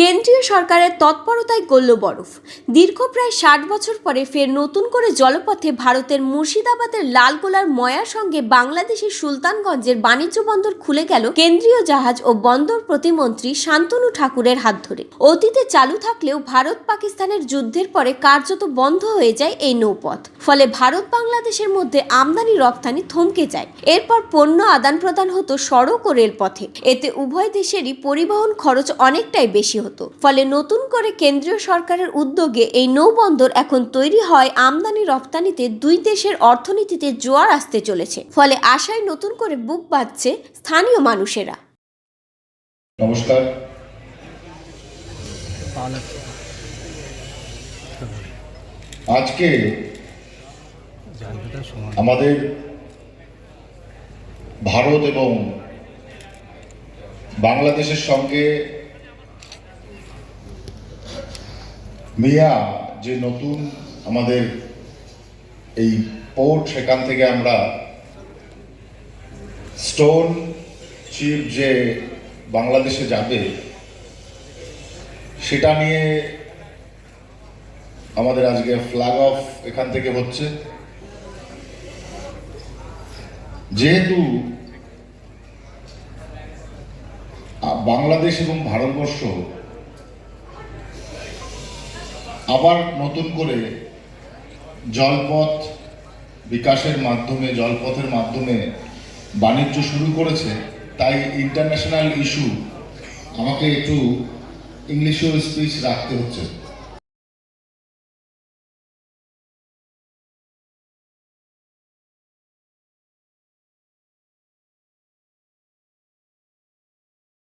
কেন্দ্রীয় সরকারের তৎপরতায় গলল বরফ। দীর্ঘ প্রায় ষাট বছর পরে ফের নতুন করে জলপথে ভারতের মুর্শিদাবাদের লালগোলার ময়ার সঙ্গে বাংলাদেশের সুলতানগঞ্জের বাণিজ্য বন্দর খুলে গেল কেন্দ্রীয় জাহাজ ও বন্দর প্রতিমন্ত্রী শান্তনু ঠাকুরের হাত ধরে। অতীতে চালু থাকলেও ভারত পাকিস্তানের যুদ্ধের পরে কার্যত বন্ধ হয়ে যায় এই নৌপথ। ফলে ভারত বাংলাদেশের মধ্যে আমদানি রপ্তানি থমকে যায়। এরপর পণ্য আদান প্রদান হতো সড়ক ও রেলপথে। এতে উভয় দেশেরই পরিবহন খরচ অনেকটাই বেশি হতো। ফলে নতুন করে কেন্দ্রীয় সরকারের উদ্যোগে এই নৌবন্দর এখন তৈরি হয় আমদানি রপ্তানিতে দুই দেশের অর্থনীতিতে জোয়ার আসতে চলেছে। ফলে আশায় নতুন করে বুক বাঁধছে স্থানীয় মানুষেরা। নমস্কার। আজকে আমাদের ভারত এবং বাংলাদেশের সঙ্গে মিয়া, যে নতুন আমাদের এই পোর্ট, সেখান থেকে আমরা স্টোন চিপ যে বাংলাদেশে যাবে, সেটা নিয়ে আমাদের আজকে ফ্ল্যাগ অফ এখান থেকে হচ্ছে। যেহেতু বাংলাদেশ এবং ভারতবর্ষ আবার নতুন করে জলপথ বিকাশের মাধ্যমে, জলপথের মাধ্যমে বাণিজ্য শুরু করেছে। তাই ইন্টারন্যাশনাল ইস্যু আমাকে একটু ইংলিশেও স্পিচ রাখতে হচ্ছে।